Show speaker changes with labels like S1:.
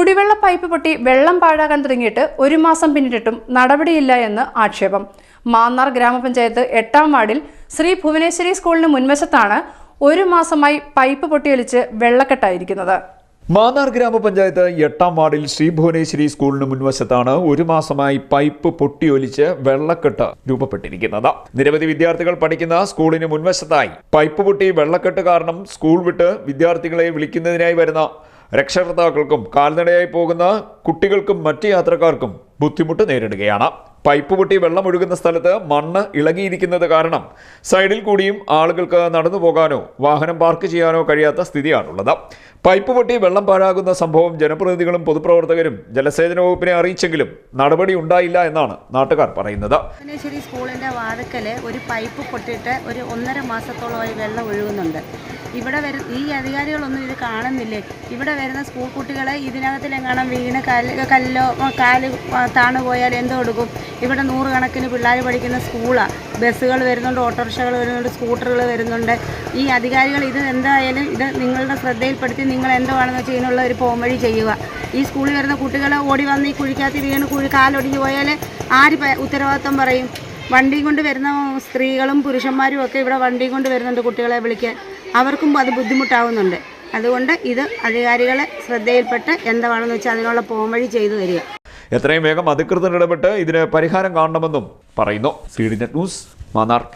S1: കുടിവെള്ള പൈപ്പ് പൊട്ടി വെള്ളം പാഴാകാൻ തുടങ്ങിയിട്ട് ഒരു മാസം പിന്നിട്ടിട്ടും നടപടിയില്ല എന്ന് ആക്ഷേപം. മാന്നാർ ഗ്രാമപഞ്ചായത്ത് എട്ടാം വാർഡിൽ ശ്രീ ഭുവനേശ്വരി സ്കൂളിന് മുൻവശത്താണ് ഒരു മാസമായി പൈപ്പ് പൊട്ടിയൊലിച്ച് വെള്ളക്കെട്ടായിരിക്കുന്നത്.
S2: മാന്നാർ ഗ്രാമപഞ്ചായത്ത് എട്ടാം വാർഡിൽ ശ്രീ ഭുവനേശ്വരി സ്കൂളിന് മുൻവശത്താണ് ഒരു മാസമായി പൈപ്പ് പൊട്ടിയൊലിച്ച് വെള്ളക്കെട്ട് രൂപപ്പെട്ടിരിക്കുന്നത്. നിരവധി വിദ്യാർത്ഥികൾ പഠിക്കുന്ന സ്കൂളിന് മുൻവശത്തായി പൈപ്പ് പൊട്ടി വെള്ളക്കെട്ട് കാരണം സ്കൂൾ വിട്ട് വിദ്യാർത്ഥികളെ വിളിക്കുന്നതിനായി വരുന്ന രക്ഷകർത്താക്കൾക്കും കാൽനടയായി പോകുന്ന കുട്ടികൾക്കും മറ്റ് യാത്രക്കാർക്കും ബുദ്ധിമുട്ട് നേരിടുകയാണ്. പൈപ്പ് പൊട്ടി വെള്ളം ഒഴുകുന്ന സ്ഥലത്ത് മണ്ണ് ഇളകിയിരിക്കുന്നത് കാരണം സൈഡിൽ കൂടിയും ആളുകൾക്ക് നടന്നു പോകാനോ വാഹനം പാർക്ക് ചെയ്യാനോ കഴിയാത്ത സ്ഥിതിയാണുള്ളത്. പൈപ്പ് പൊട്ടി വെള്ളം പാഴാകുന്ന സംഭവം ജനപ്രതിനിധികളും പൊതുപ്രവർത്തകരും ജലസേചന വകുപ്പിനെ അറിയിച്ചെങ്കിലും നടപടി ഉണ്ടായില്ല എന്നാണ് നാട്ടുകാർ പറയുന്നത്.
S3: ഭുവനേശ്വരി സ്കൂളിന്റെ വാതുക്കൽ ഒരു പൈപ്പ് പൊട്ടിയിട്ട് ഒരു ഒന്നര മാസത്തോളമായി വെള്ളം ഒഴുകുന്നുണ്ട്. ഇവിടെ വരു ഈ അധികാരികളൊന്നും ഇത് കാണുന്നില്ലേ? ഇവിടെ വരുന്ന സ്കൂൾ കുട്ടികളെ ഇതിനകത്തിലെങ്ങാനും വീണ് കല്ല് കല്ലോ കാൽ താണു പോയാൽ എന്ത് കൊടുക്കും ഇവിടെ നൂറുകണക്കിന് പിള്ളേർ പഠിക്കുന്ന സ്കൂളാണ് ബസ്സുകൾ വരുന്നുണ്ട് ഓട്ടോറിക്ഷകൾ വരുന്നുണ്ട് സ്കൂട്ടറുകൾ വരുന്നുണ്ട്. ഈ അധികാരികൾ ഇത് എന്തായാലും ഇത് നിങ്ങളുടെ ശ്രദ്ധയിൽപ്പെടുത്തി നിങ്ങൾ എന്തുവാണെന്ന് ഇതിനുള്ള ഒരു പോംവഴി ചെയ്യുക. ഈ സ്കൂളിൽ വരുന്ന കുട്ടികൾ ഓടി വന്ന് ഈ കുഴിക്കകത്ത് വീണ് കുഴി കാലൊടിഞ്ഞു പോയാൽ ആര് ഉത്തരവാദിത്വം പറയും? വണ്ടി കൊണ്ട് വരുന്ന സ്ത്രീകളും പുരുഷന്മാരും ഒക്കെ ഇവിടെ വണ്ടി കൊണ്ട് വരുന്നുണ്ട് കുട്ടികളെ വിളിക്കാൻ. അവർക്കും അത് ബുദ്ധിമുട്ടാവുന്നുണ്ട്. അതുകൊണ്ട് ഇത് അധികാരികളെ ശ്രദ്ധയിൽപ്പെട്ട് എന്താണെന്ന് വെച്ചാൽ അതിനുള്ള പോംവഴി ചെയ്തു തരിക.
S2: എത്രയും വേഗം അധികൃതർ ഇടപെട്ട് ഇതിന് പരിഹാരം കാണണമെന്നും പറയുന്നു. C news Mannar.